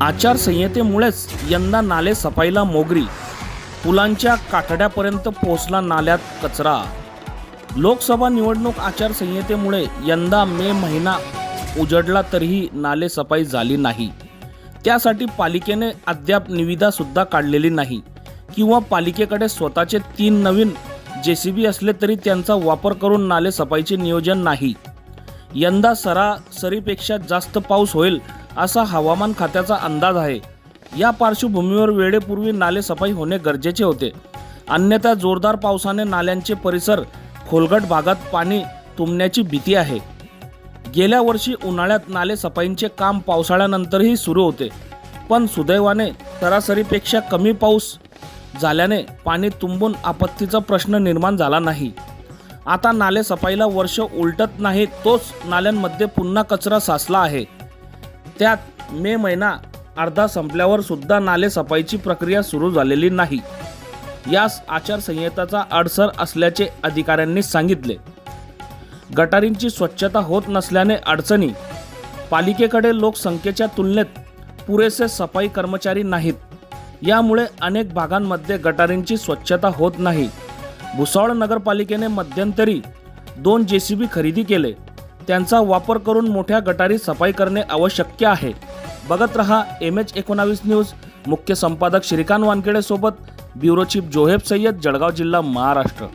आचारसंहितेमुळेच यंदा नाले सफाईला मोगरी. पुलांच्या काठड्यापर्यंत पोहोचला नाल्यात कचरा. लोकसभा निवडणूक आचारसंहितेमुळे यंदा मे महिना उजडला तरीही नाले सफाई झाली नाही. त्यासाठी पालिकेने अद्याप निविदासुद्धा काढलेली नाही. किंवा पालिकेकडे स्वतःचे तीन नवीन जे सी बी असले तरी त्यांचा वापर करून नाले सफाईचे नियोजन नाही. यंदा सरासरीपेक्षा जास्त पाऊस होईल असा हवामान खात्याचा अंदाज आहे. या पार्श्वभूमीवर वेळेपूर्वी नाले सफाई होणे गरजेचे होते. अन्यथा जोरदार पावसाने नाल्यांचे परिसर खोलगट भागात पाणी तुंबण्याची भीती आहे. गेल्या वर्षी उन्हाळ्यात नाले सफाईंचे काम पावसाळ्यानंतरही सुरू होते. पण सुदैवाने सरासरीपेक्षा कमी पाऊस झाल्याने पाणी तुंबून आपत्तीचा प्रश्न निर्माण झाला नाही. आता नाले सफाईला वर्ष उलटत नाही तोच नाल्यांमध्ये पुन्हा कचरा साचला आहे. त्यात मे महिना अर्धा संपल्यावर सुद्धा नाले सफाईची प्रक्रिया सुरू झालेली नाही. यास आचारसंहिताचा अडसर असल्याचे अधिकाऱ्यांनी सांगितले. गटारींची स्वच्छता होत नसल्याने अडचणी. पालिकेकडे लोकसंख्येच्या तुलनेत पुरेसे सफाई कर्मचारी नाहीत. यामुळे अनेक भागांमध्ये गटारींची स्वच्छता होत नाही. भुसावळ नगरपालिकेने मध्यंतरी दोन जे सी बी खरेदी केले. त्यांचा वापर करून मोठ्या गटारी सफाई करणे आवश्यक आहे. बघत रहा एम एच एकोणावीस न्यूज. मुख्य संपादक श्रीकांत वानखेडे सोबत ब्युरो चीफ जोहेब सय्यद जळगाव जिल्हा महाराष्ट्र.